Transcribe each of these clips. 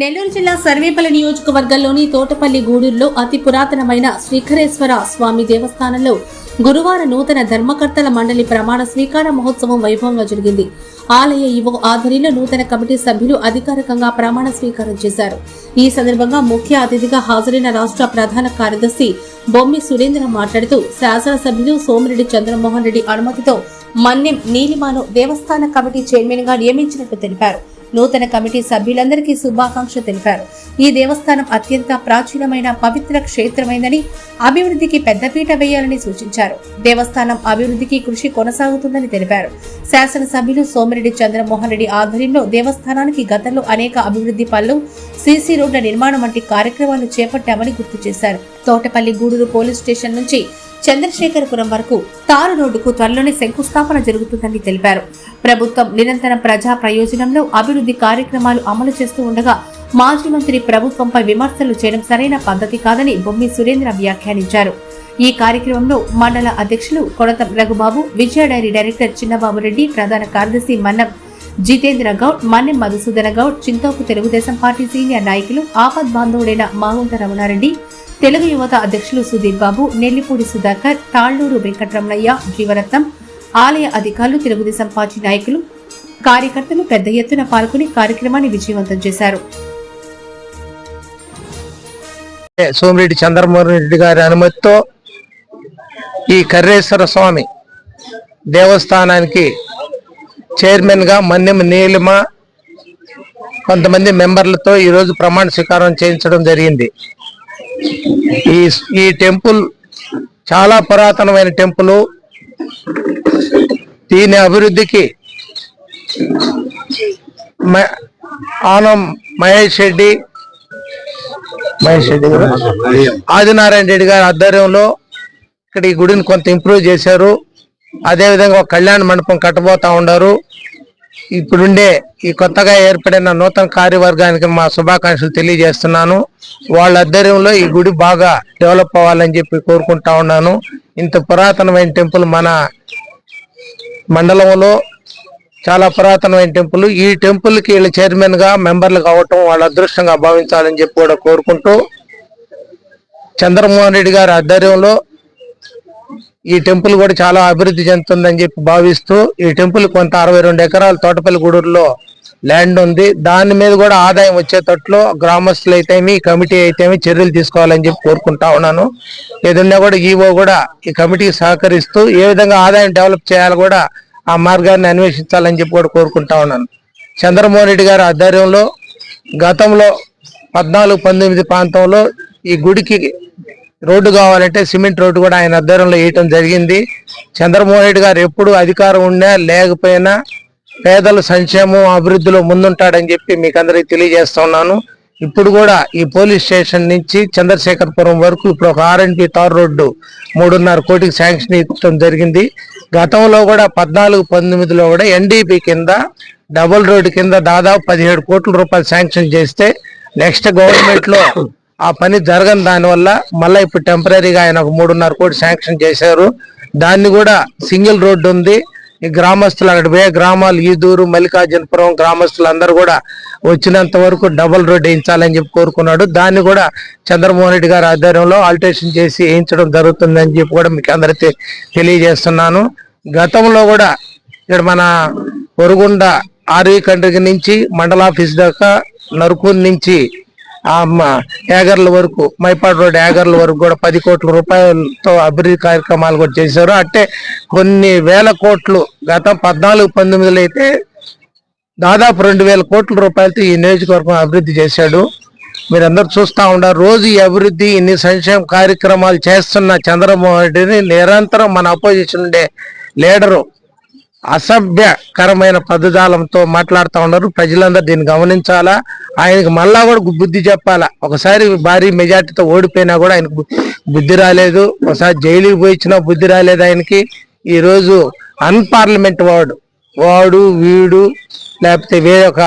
నెల్లూరు జిల్లా సర్వేపల్లి నియోజకవర్గంలోని తోటపల్లి గూడూరులో అతి పురాతనమైన శ్రీఖరేశ్వర స్వామి దేవస్థానంలో గురువారం నూతన ధర్మకర్తల మండలి ప్రమాణ స్వీకార మహోత్సవం వైభవంగా జరిగింది. ఆలయ యువ ఆధ్వర్యంలో నూతన కమిటీ సభ్యులు అధికారికంగా ప్రమాణ స్వీకారం చేశారు. ఈ సందర్భంగా ముఖ్య అతిథిగా హాజరైన రాష్ట్ర ప్రధాన కార్యదర్శి బొమ్మి సురేంద్ర మాట్లాడుతూ శాసనసభ్యులు సోమిరెడ్డి చంద్రమోహన్ రెడ్డి అనుమతితో మన్యం నీలిమాను దేవస్థాన కమిటీ చైర్మన్గా నియమించినట్టు తెలిపారు. నూతన కమిటీ సభ్యులందరికీ శుభాకాంక్షలు తెలిపారు. ఈ దేవస్థానం అత్యంత ప్రాచీనమైన పవిత్ర క్షేత్రమైందని అభివృద్ధికి పెద్దపీట వేయాలని సూచించారు. దేవస్థానం అభివృద్ధికి కృషి కొనసాగుతుందని తెలిపారు. శాసనసభ్యులు సోమిరెడ్డి చంద్రమోహన్ రెడ్డి ఆధ్వర్యంలో దేవస్థానానికి గతంలో అనేక అభివృద్ధి పనులు సీసీ రోడ్ల నిర్మాణం వంటి కార్యక్రమాలు చేపట్టామని గుర్తు చేశారు. తోటపల్లి గూడూరు పోలీస్ స్టేషన్ నుంచి చంద్రశేఖరపురం వరకు తారు రోడ్డుకు త్వరలోనే శంకుస్థాపన జరుగుతుందని తెలిపారు. ప్రభుత్వం నిరంతరం ప్రజా ప్రయోజనంలో అభివృద్ధి కార్యక్రమాలు అమలు చేస్తూ ఉండగా మాజీ మంత్రి ప్రభుత్వంపై విమర్శలు చేయడం సరైన పద్ధతి కాదని బొమ్మి సురేంద్ర వ్యాఖ్యానించారు. ఈ కార్యక్రమంలో మండల అధ్యక్షులు కొడతం రఘుబాబు విజయ డైరీ డైరెక్టర్ చిన్నబాబు రెడ్డి ప్రధాన కార్యదర్శి మన్నం జితేంద్ర గౌడ్ మన్నెం మధుసూదన గౌడ్ చింతోపు తెలుగుదేశం పార్టీ సీనియర్ నాయకులు ఆపద్ బాంధవుడైన మాగుంట రమణారెడ్డి తెలుగు యువత అధ్యక్షులు సుధీర్ బాబు నెల్లిపూడి సుధాకర్ తాళ్ళూరు వెంకటరమణయ్య జీవరత్నం ఆలయ అధికారులు తెలుగుదేశం పార్టీ నాయకులు కార్యకర్తలు పెద్ద ఎత్తున పాల్గొని కార్యక్రమాన్ని విజయవంతం చేశారు. సోమిరెడ్డి చంద్రమోహన్ రెడ్డి గారి అనుమతితో ఈ కర్రేశ్వర స్వామి దేవస్థానానికి చైర్మన్గా మన్నెం నీలిమ కొంతమంది మెంబర్లతో ఈరోజు ప్రమాణ స్వీకారం చేయించడం జరిగింది. ఈ ఈ టెంపుల్ చాలా పురాతనమైన టెంపుల్. దీని అభివృద్ధికి మ- ఆనం మహేష్ రెడ్డి మహేష్ రెడ్డి ఆదినారాయణ రెడ్డి గారి ఆధ్వర్యంలో ఇక్కడ ఈ గుడిని కొంత ఇంప్రూవ్ చేశారు. అదే విధంగా ఒక కళ్యాణ మండపం కట్టబోతా ఉన్నారు. ఇప్పుడుండే ఈ కొత్తగా ఏర్పడిన నూతన కార్యవర్గానికి మా శుభాకాంక్షలు తెలియజేస్తున్నాను. వాళ్ళ ఆధ్వర్యంలో ఈ గుడి బాగా డెవలప్ అవ్వాలని చెప్పి కోరుకుంటా ఉన్నాను. ఇంత పురాతనమైన టెంపుల్ మన మండలంలో చాలా పురాతనమైన టెంపుల్. ఈ టెంపుల్కి వీళ్ళు చైర్మన్ మెంబర్లు కావటం వాళ్ళ అదృష్టంగా భావించాలని చెప్పి కూడా కోరుకుంటూ చంద్రమోహన్ రెడ్డి గారి ఆధ్వర్యంలో ఈ టెంపుల్ కూడా చాలా అభివృద్ధి చెందుతుందని చెప్పి భావిస్తూ ఈ టెంపుల్ కొంత అరవై రెండు ఎకరాల తోటపల్లి గూడూరులో ల్యాండ్ ఉంది. దాని మీద కూడా ఆదాయం వచ్చేటట్లు గ్రామస్తులు అయితేమి కమిటీ అయితేమి చర్యలు తీసుకోవాలని చెప్పి కోరుకుంటా ఉన్నాను. ఏదన్నా కూడా ఈవో కూడా ఈ కమిటీకి సహకరిస్తూ ఏ విధంగా ఆదాయం డెవలప్ చేయాలో కూడా ఆ మార్గాన్ని అన్వేషించాలని చెప్పి కూడా కోరుకుంటా ఉన్నాను. చంద్రమోహన్ రెడ్డి గారి ఆధ్వర్యంలో గతంలో పద్నాలుగు పంతొమ్మిది ప్రాంతంలో ఈ గుడికి రోడ్డు కావాలంటే సిమెంట్ రోడ్డు కూడా ఆయన ఆధ్వర్యంలో వేయటం జరిగింది. చంద్రమోహన్ రెడ్డి గారు ఎప్పుడు అధికారం ఉన్నా లేకపోయినా పేదల సంక్షేమం అభివృద్ధిలో ముందుంటాడని చెప్పి మీకు అందరికీ తెలియజేస్తా ఉన్నాను. ఇప్పుడు కూడా ఈ పోలీస్ స్టేషన్ నుంచి చంద్రశేఖరపురం వరకు ఇప్పుడు ఒక ఆర్ఎన్పి తార్ రోడ్డు మూడున్నర కోటికి శాంక్షన్ ఇవ్వడం జరిగింది. గతంలో కూడా పద్నాలుగు పంతొమ్మిదిలో కూడా ఎన్డీపీ కింద డబుల్ రోడ్డు కింద దాదాపు పదిహేడు కోట్ల రూపాయలు శాంక్షన్ చేస్తే నెక్స్ట్ గవర్నమెంట్లో ఆ పని జరగని దానివల్ల మళ్ళీ ఇప్పుడు టెంపరీగా ఆయన ఒక మూడున్నర కోటి శాంక్షన్ చేశారు. దాన్ని కూడా సింగిల్ రోడ్డు ఉంది. ఈ గ్రామస్తులు అక్కడ పోయే గ్రామాలు ఈదూరు మల్లికార్జునపురం గ్రామస్తులు అందరూ కూడా వచ్చినంత వరకు డబుల్ రోడ్ వేయించాలని చెప్పి కోరుకున్నాడు. దాన్ని కూడా చంద్రమోహన్ రెడ్డి గారి ఆధ్వర్యంలో ఆల్టరేషన్ చేసి వేయించడం జరుగుతుందని చెప్పి కూడా మీకు అందరికీ తెలియజేస్తున్నాను. గతంలో కూడా ఇక్కడ మన ఒరుగుండ ఆర్వీ కండ్రికి నుంచి మండల ఆఫీస్ దాకా నరుకూరు నుంచి యాగర్ల వరకు మైపాడు రోడ్ యాగర్ల వరకు కూడా పది కోట్ల రూపాయలతో అభివృద్ధి కార్యక్రమాలు కూడా చేశారు. అంటే కొన్ని వేల కోట్లు గత పద్నాలుగు పంతొమ్మిదిలో అయితే దాదాపు రెండు వేల కోట్ల రూపాయలతో ఈ నియోజకవర్గం అభివృద్ధి చేశాడు. మీరందరూ చూస్తా ఉన్నారు రోజు ఈ అభివృద్ధి ఇన్ని సంక్షేమ కార్యక్రమాలు చేస్తున్న చంద్రబాబు రెడ్డిని నిరంతరం మన అపోజిషన్ ఉండే లీడరు అసభ్యకరమైన పదజాలంతో మాట్లాడుతూ ఉన్నారు. ప్రజలందరూ దీన్ని గమనించాలా? ఆయనకు మళ్ళా కూడా బుద్ధి చెప్పాలా? ఒకసారి భారీ మెజార్టీతో ఓడిపోయినా కూడా ఆయనకు బుద్ధి రాలేదు. ఒకసారి జైలుకి పోయించినా బుద్ధి రాలేదు ఆయనకి. ఈరోజు అన్పార్లమెంట్ వాడు వాడు వీడు లేకపోతే వేరే ఒక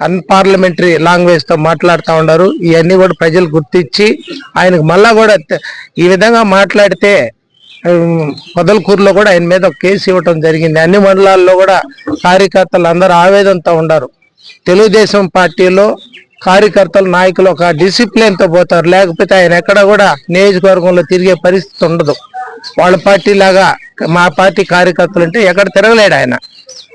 అన్పార్లమెంటరీ లాంగ్వేజ్తో మాట్లాడుతూ ఉన్నారు. ఇవన్నీ కూడా ప్రజలు గుర్తించి ఆయనకు మళ్ళా కూడా ఈ విధంగా మాట్లాడితే మొదలకూరులో కూడా ఆయన మీద ఒక కేసు ఇవ్వటం జరిగింది. అన్ని మండలాల్లో కూడా కార్యకర్తలు అందరూ ఆవేదనతో ఉన్నారు తెలుగుదేశం పార్టీలో కార్యకర్తలు నాయకులు ఒక డిసిప్లిన్తో పోతారు. లేకపోతే ఆయన ఎక్కడ కూడా నియోజకవర్గంలో తిరిగే పరిస్థితి ఉండదు. వాళ్ళ పార్టీ లాగా మా పార్టీ కార్యకర్తలు అంటే ఎక్కడ తిరగలేడు ఆయన.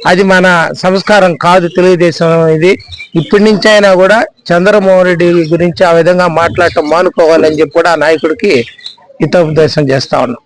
అది మన సంస్కారం కాదు తెలుగుదేశం ఇది. ఇప్పటి నుంచి అయినా కూడా చంద్రమోహన్ రెడ్డి గురించి ఆ విధంగా మాట్లాడటం మానుకోవాలని చెప్పి కూడా ఆ నాయకుడికి హితోపదేశం చేస్తా ఉన్నాం.